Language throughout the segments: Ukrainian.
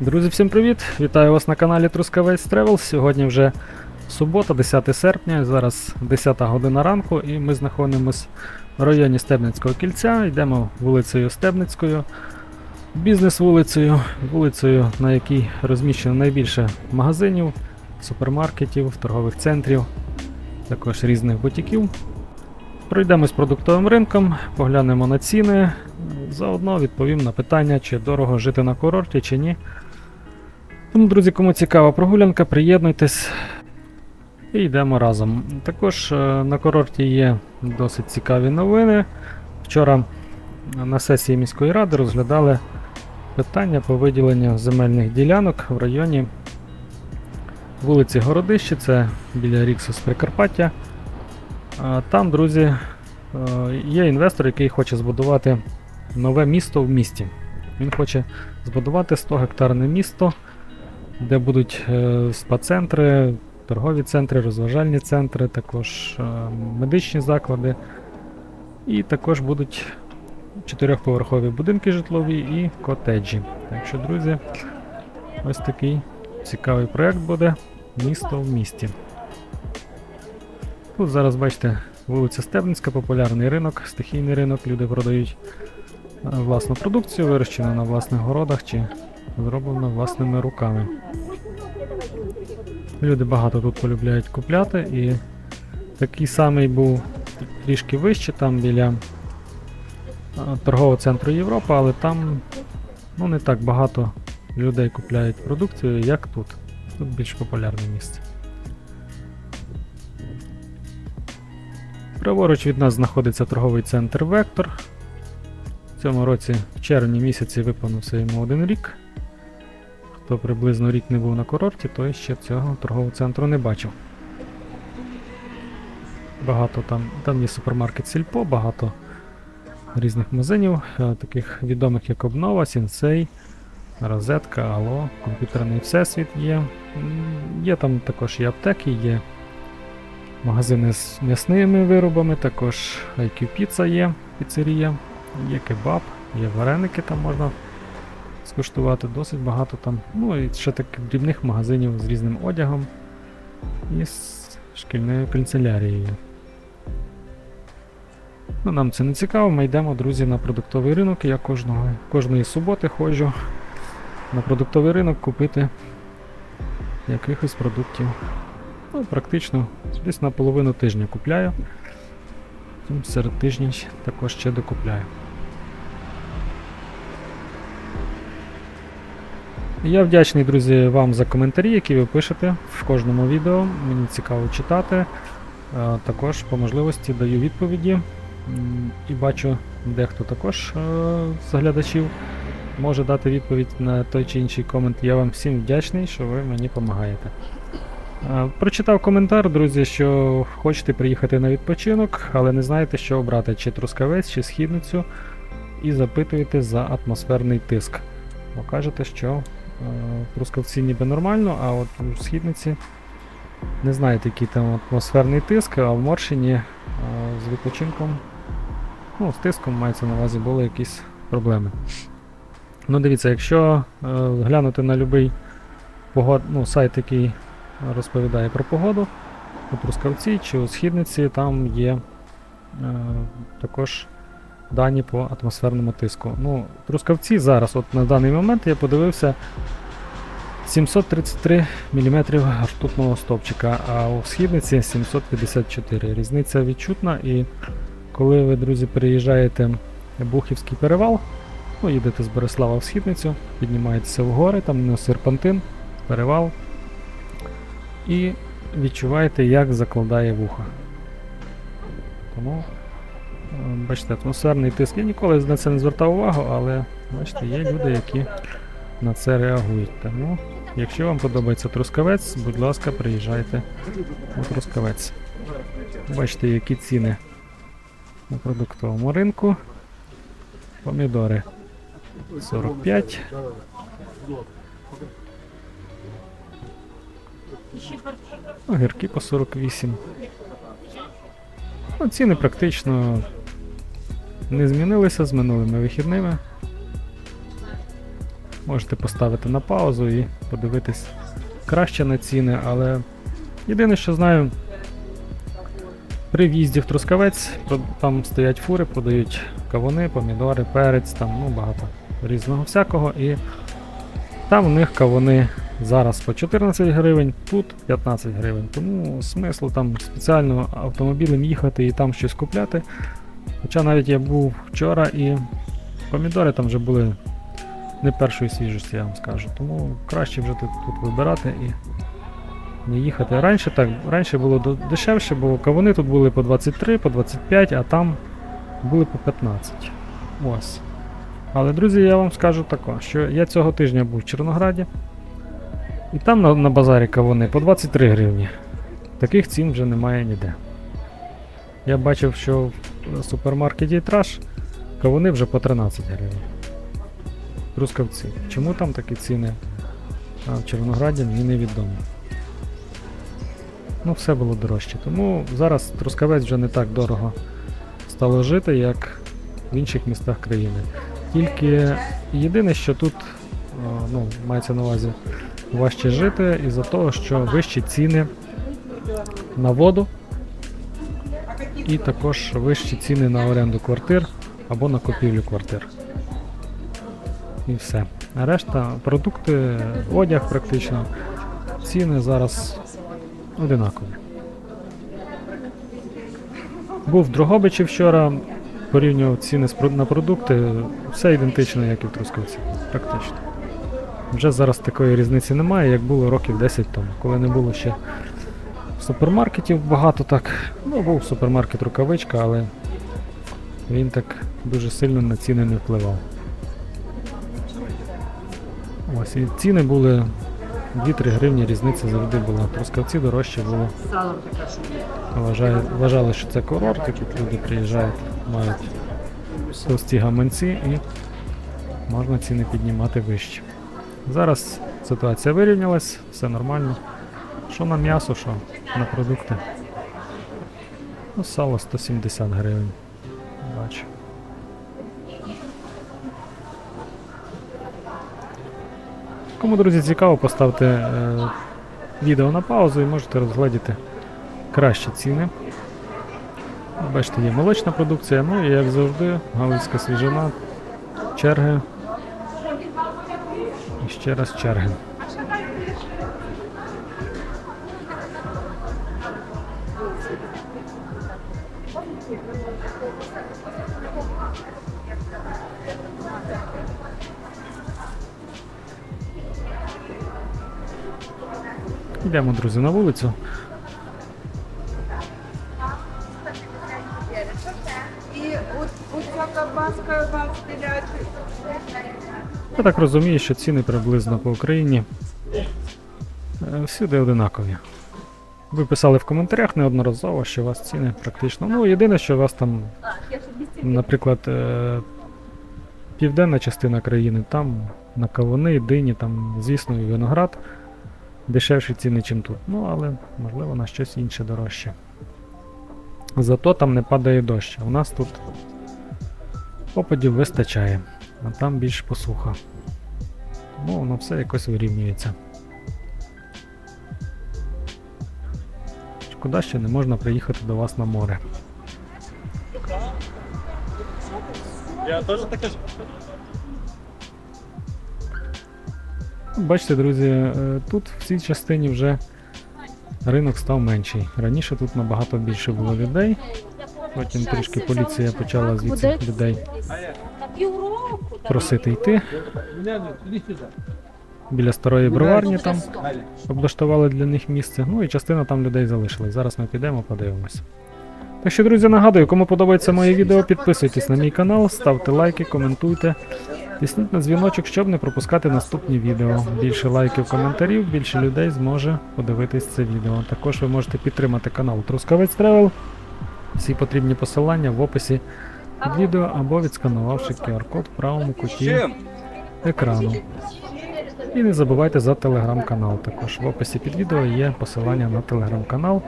Друзі, всім привіт! Вітаю вас на каналі Трускавець Travel. Сьогодні вже субота, 10 серпня, зараз 10 година ранку, і ми знаходимося в районі Стебницького кільця. Йдемо вулицею Стебницькою, бізнес-вулицею, вулицею, на якій розміщено найбільше магазинів, супермаркетів, торгових центрів, також різних бутіків. Пройдемось продуктовим ринком, поглянемо на ціни. Заодно відповім на питання, чи дорого жити на курорті, чи ні. Тому, друзі, кому цікава прогулянка, приєднуйтесь і йдемо разом. Також е, на курорті є досить цікаві новини. Вчора на сесії міської ради розглядали питання по виділенню земельних ділянок в районі вулиці Городище, це біля Ріксус Прикарпаття. Там, друзі, е, є інвестор, який хоче збудувати нове місто в місті. Він хоче збудувати 100-гектарне місто, де будуть е, спа-центри, торгові центри, розважальні центри, також е, медичні заклади. І також будуть чотирьохповерхові будинки житлові і котеджі. Так що, друзі, ось такий цікавий проєкт буде місто в місті. Тут зараз бачите вулиця Стебницька, популярний ринок, стихійний ринок, люди продають е, власну продукцію, вирощену на власних городах чи зроблено власними руками. Люди багато тут полюбляють купляти і такий самий був трішки вище, там біля е, торгового центру Європа, але там ну, не так багато людей купляють продукцію, як тут. Тут більш популярне місце. Праворуч від нас знаходиться торговий центр Вектор. В цьому році в червні місяці виповнився йому один рік. Хто приблизно рік не був на курорті, той ще цього торгового центру не бачив. Багато там, там є супермаркет Сільпо, багато різних магазинів, е, таких відомих як Обнова, Сінсей, Розетка, Алло, комп'ютерний всесвіт є. Є там також і аптеки, є магазини з м'ясними виробами, також IQ Pizza є, піцерія, є кебаб, є вареники, там можна скуштувати, досить багато там. Ну і ще таких дрібних магазинів з різним одягом і з шкільною канцелярією. Ну, нам це не цікаво, ми йдемо, друзі, на продуктовий ринок. Я кожного, кожної суботи ходжу на продуктовий ринок купити якихось продуктів. Ну, практично десь на половину тижня купляю. Серед тижня також ще докупляю. Я вдячний, друзі, вам за коментарі, які ви пишете в кожному відео. Мені цікаво читати. Е, Також по можливості даю відповіді. І бачу, дехто також е, з глядачів може дати відповідь на той чи інший комент. Я вам всім вдячний, що ви мені допомагаєте. Е, Прочитав коментар, друзі, що хочете приїхати на відпочинок, але не знаєте, що обрати, чи трускавець, чи східницю, і запитуєте за атмосферний тиск. Бо кажете, що трускавці ніби нормально, а от у східниці не знаєте, який там атмосферний тиск, а в Моршині е, з відпочинком, ну, з тиском мається на увазі, були якісь проблеми. Ну, дивіться, якщо е, глянути на будь-який погод, ну, сайт, який розповідає про погоду у Трускавці чи у Східниці, там є е, також дані по атмосферному тиску. Ну, Трускавці зараз, от на даний момент, я подивився 733 мм ртутного стовпчика, а у Східниці 754. Різниця відчутна, і коли ви, друзі, переїжджаєте Бухівський перевал, ну, їдете з Борислава в Східницю, піднімаєтеся в гори, там на серпантин, перевал, і відчуваєте, як закладає вуха. Тому, бачите, атмосферний тиск. Я ніколи на це не звертав увагу, але бачите, є люди, які на це реагують. Тому, якщо вам подобається трускавець, будь ласка, приїжджайте у трускавець. Бачите, які ціни на продуктовому ринку. Помідори 45. Огірки по 48. Ну, ціни практично не змінилися з минулими вихідними. можете поставити на паузу і подивитись краще на ціни, але єдине, що знаю, при в'їзді в Трускавець там стоять фури, продають кавуни, помідори, перець, там ну, багато різного всякого. І там у них кавуни зараз по 14 гривень, тут 15 гривень. Тому смислу там спеціально автомобілем їхати і там щось купляти. Хоча навіть я був вчора і помідори там вже були не першої свіжості, я вам скажу. Тому краще вже тут, тут вибирати і не їхати. Раніше так, раніше було дешевше, бо кавуни тут були по 23, по 25, а там були по 15. Ось. Але, друзі, я вам скажу тако, що я цього тижня був в Чорнограді, і там на, на базарі кавуни по 23 гривні. Таких цін вже немає ніде. Я бачив, що супермаркеті Траш кавуни вже по 13 гривень. Трускавці. Чому там такі ціни? А в Чорнограді мені невідомо. Ну, все було дорожче. Тому зараз Трускавець вже не так дорого стало жити, як в інших містах країни. Тільки єдине, що тут ну, мається на увазі важче жити із-за того, що вищі ціни на воду і також вищі ціни на оренду квартир або на купівлю квартир. І все. А решта продукти, одяг практично, ціни зараз одинакові. Був в Дрогобичі вчора, порівнював ціни на продукти, все ідентично, як і в Трускавці. Практично. Вже зараз такої різниці немає, як було років 10 тому, коли не було ще супермаркетів багато так. Ну, був супермаркет рукавичка, але він так дуже сильно на ціни не впливав. Ось, і ціни були 2-3 гривні, різниця завжди була. Трускавці дорожче було. Вважаю, вважали, що це курорт, і тут люди приїжджають, мають товсті гаманці і можна ціни піднімати вище. Зараз ситуація вирівнялась, все нормально. Що на м'ясо, що на продукти. Ну, сало 170 гривень. Бачу. Кому, друзі, цікаво, поставте е, відео на паузу і можете розгледіти кращі ціни. Бачите, є молочна продукція, ну і як завжди, галицька свіжина, черги. І ще раз черги. Йдемо, друзі, на вулицю. Я так розумію, що ціни приблизно по Україні е, всюди одинакові. Ви писали в коментарях неодноразово, що у вас ціни практично. Ну, єдине, що у вас там, наприклад, е, південна частина країни, там на кавуни, дині, там, звісно, і виноград дешевші ціни, ніж тут. Ну, але можливо на щось інше дорожче. Зато там не падає дощ. У нас тут опадів вистачає, а там більш посуха. Ну, воно все якось вирівнюється. Шкода, що не можна приїхати до вас на море. Я теж таке ж. Бачите, друзі, е, тут в цій частині вже ринок став менший. Раніше тут набагато більше було людей. Потім трішки поліція почала звідси людей просити йти. Біля старої броварні там облаштували для них місце. Ну і частина там людей залишилась. Зараз ми підемо, подивимося. Так що, друзі, нагадую, кому подобається моє відео, підписуйтесь на мій канал, ставте лайки, коментуйте. Тисніть на дзвіночок, щоб не пропускати наступні відео. Більше лайків, коментарів, більше людей зможе подивитись це відео. Також ви можете підтримати канал Трускавець Тревел. Всі потрібні посилання в описі під відео або відсканувавши QR-код в правому куті екрану. І не забувайте за телеграм-канал. Також в описі під відео є посилання на телеграм-канал,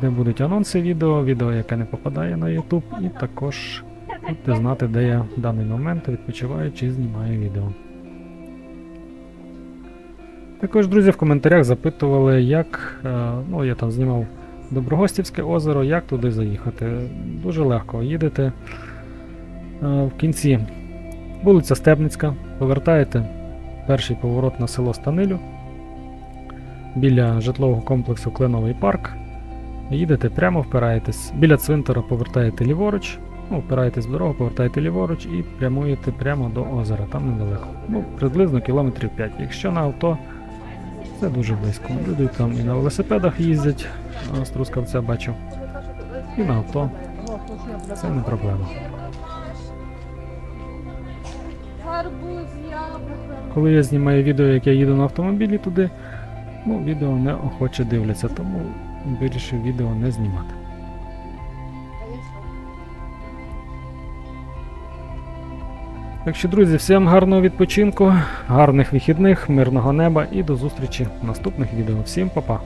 де будуть анонси відео, відео, яке не попадає на YouTube, і також будете знати, де я в даний момент відпочиваю чи знімаю відео. Також друзі в коментарях запитували, як. е, Ну, я там знімав Доброгостівське озеро, як туди заїхати. Дуже легко. Їдете е, в кінці вулиця Стебницька, повертаєте перший поворот на село Станилю біля житлового комплексу Кленовий парк. Їдете прямо, впираєтесь. Біля цвинтара повертаєте ліворуч, ну, впираєтесь в дорогу, повертаєте ліворуч і прямуєте прямо до озера, там недалеко. Ну, приблизно кілометрів 5. Якщо на авто, це дуже близько. Люди там і на велосипедах їздять, з Трускавця бачив. І на авто. Це не проблема. Коли я знімаю відео, як я їду на автомобілі туди, ну, відео не охоче дивляться, тому вирішив відео не знімати. Так що, друзі, всім гарного відпочинку, гарних вихідних, мирного неба і до зустрічі в наступних відео. Всім па-па!